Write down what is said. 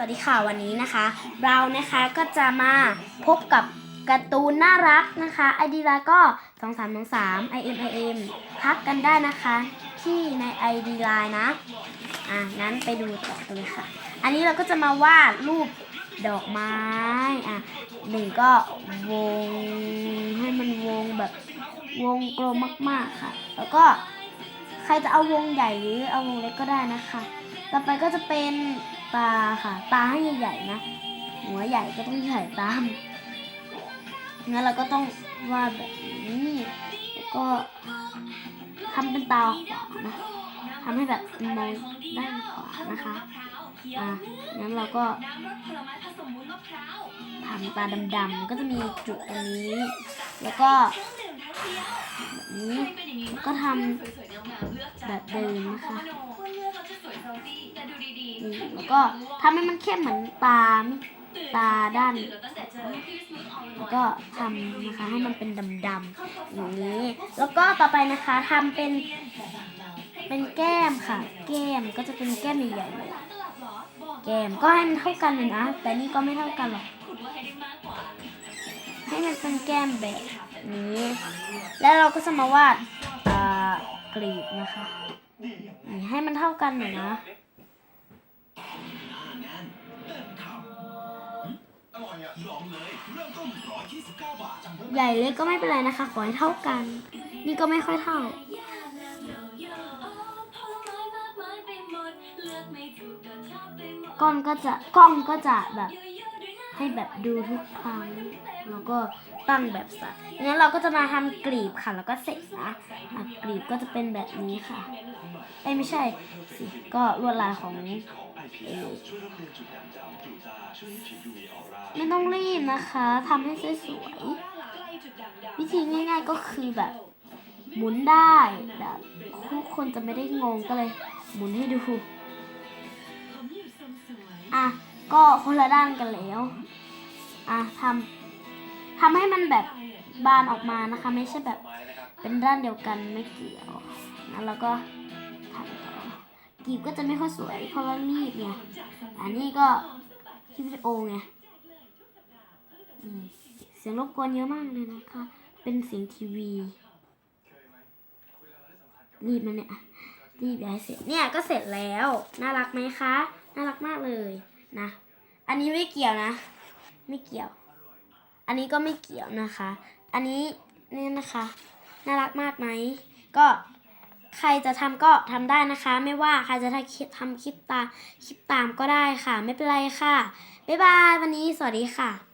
วัสดีค่ะวันนี้นะคะ เรานะคะก็จะมาพบกับการ์ตูนน่ารักนะคะไอดีไลน์ก็2 3 2 3 i m i m ทักกันได้นะคะ ที่ใน ID Line นะ อะงั้นไปดูต่อกันเลยค่ะ อันนี้เราก็จะมาวาดรูปดอกไม้อะหนึ่งก็วงให้มันวงแบบวงกลมมากๆค่ะ แล้วก็ใครจะเอาวงใหญ่หรือเอาวงเล็กก็ได้นะคะ ต่อไปก็จะเป็นตาค่ะ ตาให้ใหญ่ๆนะ หัวใหญ่ก็ต้องใหญ่ตามงั้นเราก็ต้องวาดแบบนี้แล้วก็ทำเป็นตาขวานะทำให้แบบมองด้านขวานะคะอะงั้นเราก็ทำตาดำๆก็จะมีจุดตรงนี้ แล้วก็แบบนี้ก็ทำแบบเดิมนะคะ นี่แล้วก็ทำให้มันเข้มเหมือนตาตาด้าน แล้วก็ทำนะคะให้มันเป็นดำๆอย่างนี้ แล้วก็ต่อไปนะคะทำเป็น เป็นแก้มค่ะ แก้มก็จะเป็นแก้มใหญ่ๆแก้มก็ให้มันเท่ากันเลยนะ แต่นี่ก็ไม่เท่ากันหรอกให้มันเป็นแก้มแบบนี้ แล้วเราก็จะมาวาดอ่ากรีบนะคะ ให้มันเท่ากันหน่อยนะ ใหญ่เล็กก็ไม่เป็นไรนะคะ ขอให้เท่ากัน นี่ก็ไม่ค่อยเท่าก้อนก็จะกล้องก็จะแบบ ให้แบบดูทุกครั้งแล้วก็ตั้งแบบสัตว์งั้นเราก็จะมาทำกรีบค่ะ แล้วก็เสร็จนะะกรีบก็จะเป็นแบบนี้ค่ะ เอ้ไม่ใช่สิก็ลวดลายของ ไม่ต้องรีบนะคะทำให้สวยๆวิธีง่ายๆก็คือแบบหมุนได้แบบทุกคนจะไม่ได้งงก็เลย หมุนให้ดู อะ ก็คนละด้านกันแล้ว อะทำทำให้มันแบบบานออกมานะคะ ไม่ใช่แบบเป็นด้านเดียวกันไม่เกี่ยวนะแล้วก็ทำต่อ กีบก็จะไม่ค่อยสวยเพราะว่ารีบไงอันนี้ก็คลิปวิดีโอไงเสียงรบกวนเยอะมากเลยนะคะ เป็นเสียงทีวี รีบนะเนี่ย รีบอย่าให้เสร็จ เนี่ยก็เสร็จแล้ว น่ารักไหมคะ น่ารักมากเลยนะ อันนี้ไม่เกี่ยวนะ ไม่เกี่ยว อันนี้ก็ไม่เกี่ยวนะคะ อันนี้นี่นะคะ น่ารักมากไหม ก็ ใครจะทำก็ทำได้นะคะ ไม่ว่าใครจะทำคลิปทำคลิปตามคลิปตามก็ได้ค่ะ ไม่เป็นไรค่ะ บ๊ายบาย วันนี้สวัสดีค่ะ